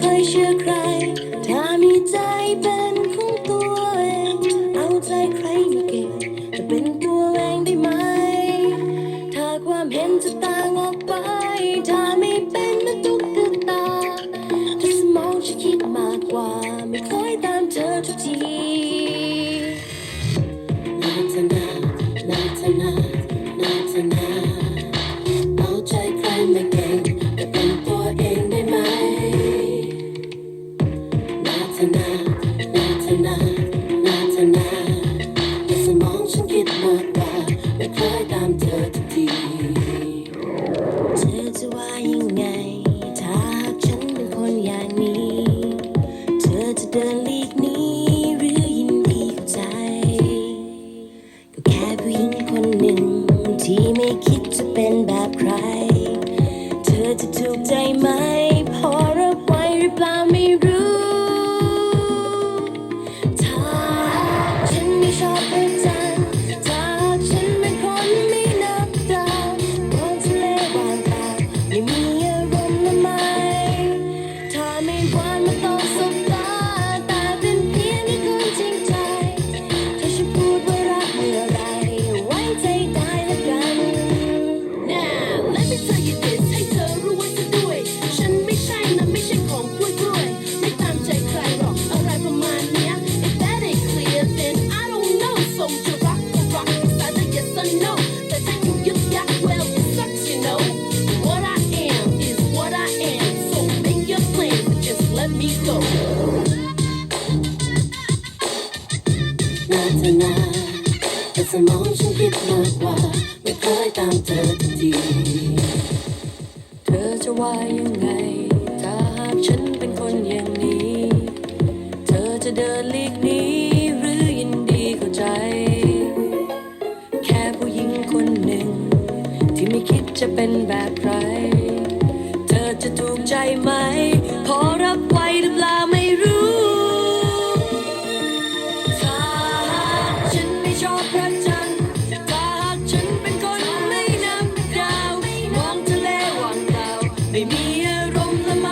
开始 cry。 ธอจะถูกใจไหม พอรับไวหรือเปล่าไม่รู้ ถ้าฉันไม่ชอบ ธนาแต่สมองฉันคิดมากกว่า ไม่เคยตามเธอทันที เธอจะว่ายังไง ถ้าหากฉันเป็นคนอย่างนี้ เธอจะเดินลีกนี้ หรือยินดีเข้าใจ แค่ผู้หญิงคนหนึ่ง ที่ไม่คิดจะเป็นแบบใคร เธอจะถูกใจไหม พอรับไว ชอบพระจันทร์ตาฉันเป็นคนไม่นับดาวมองทะเลว่งเปล่ไม่มีอารมณ์ละไห